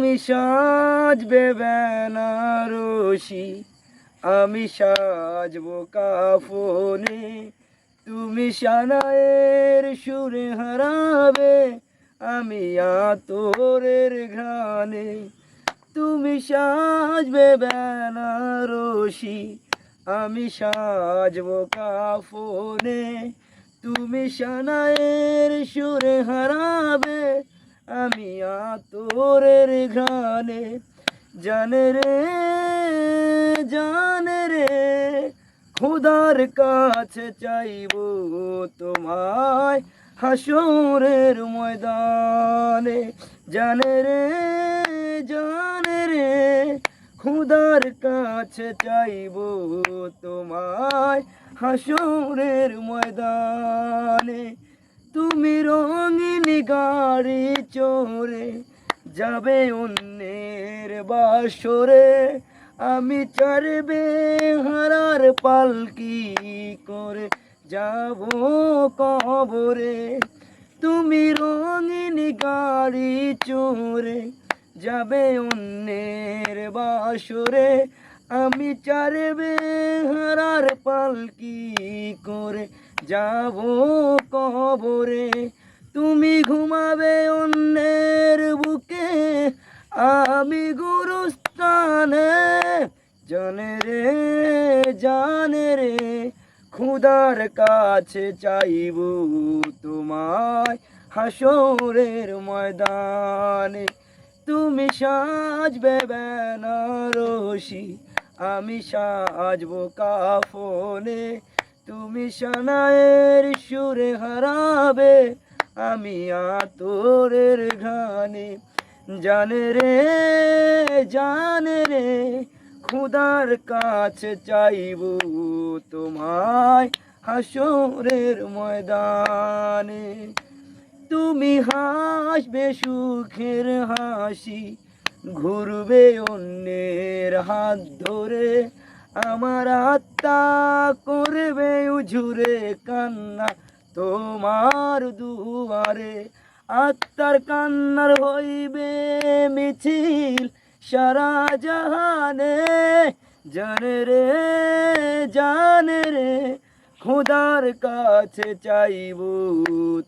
তুমি সাজবে বেনারসি, আমি সাজবো কাফনে। তুমি সানায়ের সুরে হারাবে, আমি আতরের ঘ্রাণে। তুমি সাজবে বেনারসি, আমি সাজবো কাফনে। তুমি সানায়ের সুরে হারাবে আমি আতরের ঘানে জানে রে জানে রে, খুদার কাছে চাইব তোমায় হাসরের ময়দানে। জানে রে জানে রে, খুদার কাছে চাইব তোমায় হাসরের ময়দানে। তুমি রঙিন গাড়ি চোরে যাবে অন্যের বাসরে। আমি চারবে হারার পালকি করে যাব কবরে। তুমি রঙিন গাড়ি চোরে যাবে অন্যের বাসরে। আমি চারবে হারার পালকি করে যাব কবরে। তুমি ঘুমাবে অন্যের বুকে। আমি গুরুস্থানে, জানে রে জানে রে খুদার কাছে চাইব তোমায় হাসরের ময়দানে। তুমি সাজবে বেনারসি, আমি সাজবো কাফনে। তুমি সানায়ের সুরে হারাবে আমি আতরের ঘানে জানে রে জানে রে, খুদার কাছে চাইব তোমায় হাসরের ময়দানে। তুমি হাসবে সুখের হাসি, ঘুরবে অন্যের হাত ধরে। আমার আত্মা করবে উঝুরে কান্না তোমার দুয়ারে আত্মার কান্নার হইবে মিছিল, সারা জাহানে। জানে রে জানে রে, খোদার কাছে চাইব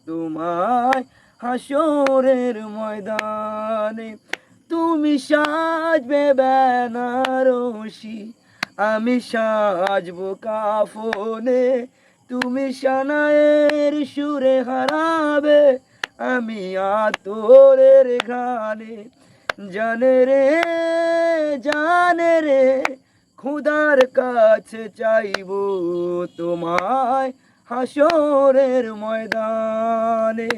তোমায় হাসরের ময়দানে। তুমি সাজবে বেনারসি, আমি সাজবো কাফনে। তুমি সানায়ের সুরে হারাবে, আমি আতরের গানে জানে রে জানে রে খুদার কাছে চাইব তোমায় হাসরের ময়দানে।